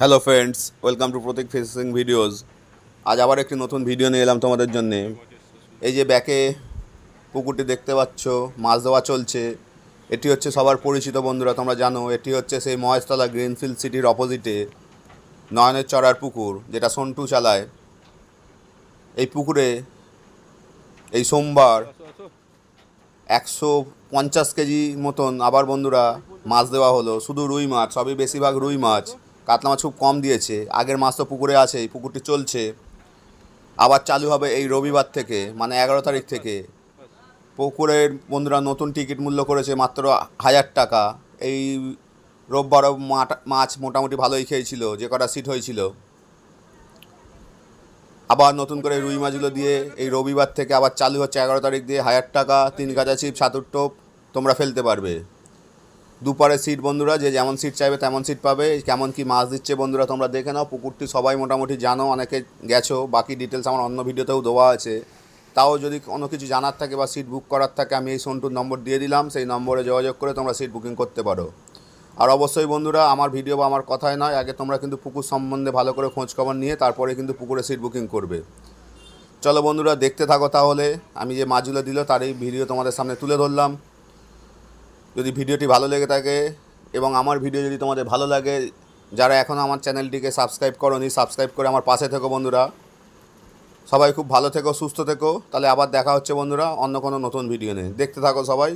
Hello friends welcome to Pratik facing videos আজ আবার একটি নতুন ভিডিও নিয়ে এলাম তোমাদের জন্যে। এই যে ব্যাকে পুকুরটি দেখতে পাচ্ছ, মাছ দেওয়া চলছে। এটি হচ্ছে সবার পরিচিত বন্ধুরা, তোমরা জানো, এটি হচ্ছে সেই মহেশতলা গ্রিনফিল্ড সিটির অপোজিটে নয়নের চড়ার পুকুর, যেটা সন্টু চালায়। এই পুকুরে এই সোমবার একশো পঞ্চাশ কেজি মতন, আবার বন্ধুরা, মাছ দেওয়া হলো। শুধু রুই মাছ, সবই বেশিরভাগ রুই মাছ। কাতলা মাছ খুব কম দিয়েছে। আগের মাছ তো পুকুরে আছে পুকুরটি চলছে। আবার চালু হবে এই রবিবার থেকে মানে এগারো তারিখ থেকে। পুকুরের বন্ধুরা নতুন টিকিট মূল্য করেছে মাত্র হাজার টাকা। এই রোববারও মাছ মোটামুটি ভালোই খেয়েছিল, যে কটা সিট হয়েছিল। আবার নতুন করে রুই মাছগুলো দিয়ে এই রবিবার থেকে আবার চালু হচ্ছে এগারো তারিখ দিয়ে। হাজার টাকা, তিন গাছা ছিপ সাতুর টোপ, তোমরা ফেলতে পারবে। দুপারে সিট বন্ধুরা, যে যেমন সিট চাইবে তেমন সিট পাবে। কেমন কি মাছ দিচ্ছে বন্ধুরা, তোমরা দেখে নাও। পুকুরটি সবাই মোটামুটি জানো, অনেকে গেছো। বাকি ডিটেলস আমার অন্য ভিডিওতেও দেওয়া আছে। তাও যদি কোনো কিছু জানার থাকে বা সিট বুক করার থাকে, আমি এই সন্টুর নম্বর দিয়ে দিলাম। সেই নম্বরে যোগাযোগ করে তোমরা সিট বুকিং করতে পারো। আর অবশ্যই বন্ধুরা, আমার ভিডিও বা আমার কথাই নয়, আগে তোমরা কিন্তু পুকুর সম্বন্ধে ভালো করে খোঁজ খবর নিয়ে তারপরে কিন্তু পুকুরে সিট বুকিং করবে। চলো বন্ধুরা, দেখতে থাকো তাহলে। আমি যে মাছগুলো দিল, তার এই ভিডিও তোমাদের সামনে তুলে ধরলাম। যদি ভিডিওটি ভালো লেগে থাকে এবং আমার ভিডিও যদি তোমাদের ভালো লাগে, যারা এখনও আমার চ্যানেলটিকে সাবস্ক্রাইব করনি, সাবস্ক্রাইব করে আমার পাশে থেকো বন্ধুরা। সবাই খুব ভালো থেকো, সুস্থ থেকো। তাহলে আবার দেখা হচ্ছে বন্ধুরা অন্য কোনো নতুন ভিডিও নিয়ে। দেখতে থাকো সবাই।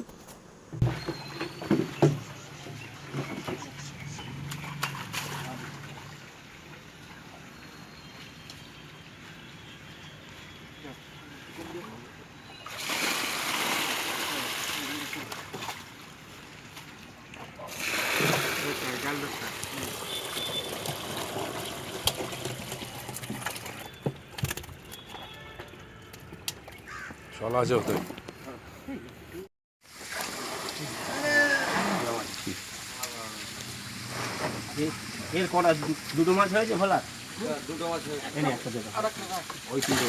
চলা আছে ওতে এ- এর কটা দুটো মাছ হয়েছে ভোলা? দুটো মাছ হয়েছে। ওই তিনটে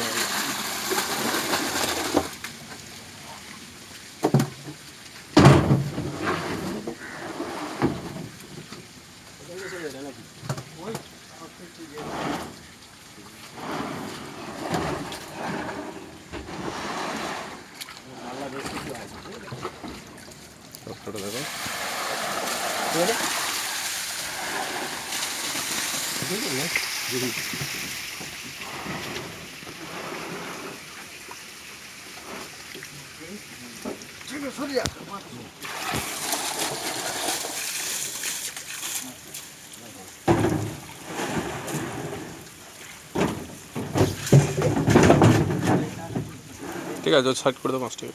ঠিক আছে? সাইড করে দাও মাছটা না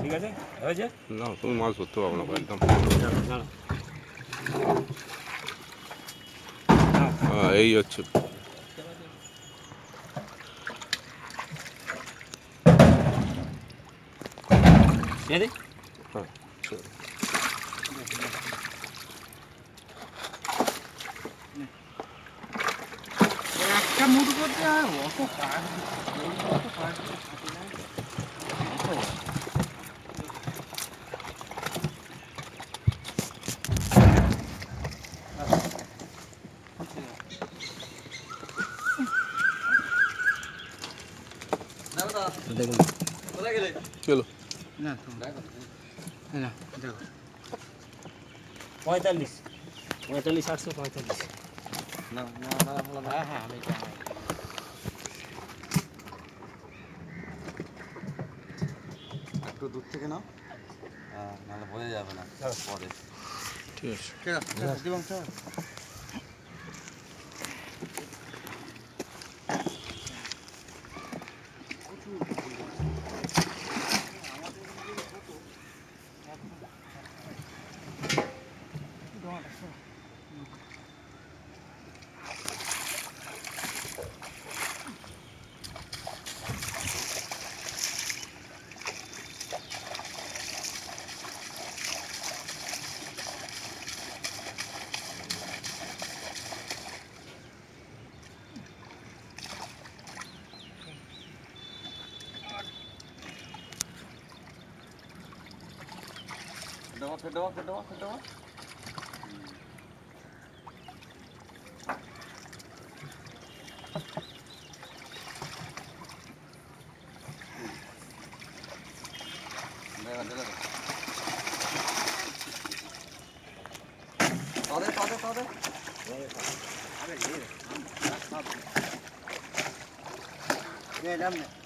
ঠিক আছে হয়েছে না তুমি মাছ ধরতে পারব না একদম। হ্যাঁ এই হচ্ছে? হ্যাঁ চলো। মুঠ করতে আর অত কাজ অত কাজ থাকে না। দেখুন চলো না। না দেখো পঁয়তাল্লিশ পঁয়তাল্লিশ আটশো পঁয়তাল্লিশ না না হ্যাঁ হ্যাঁ আমি জানি। একটু দূর থেকে নাও। হ্যাঁ, নাহলে বোঝা যাবে না পরে। ঠিক আছে। ঠিক আছে দিবাং স্যার ফেটে দেওয়া ফেটে দেওয়া ফেটে দেওয়া তাদের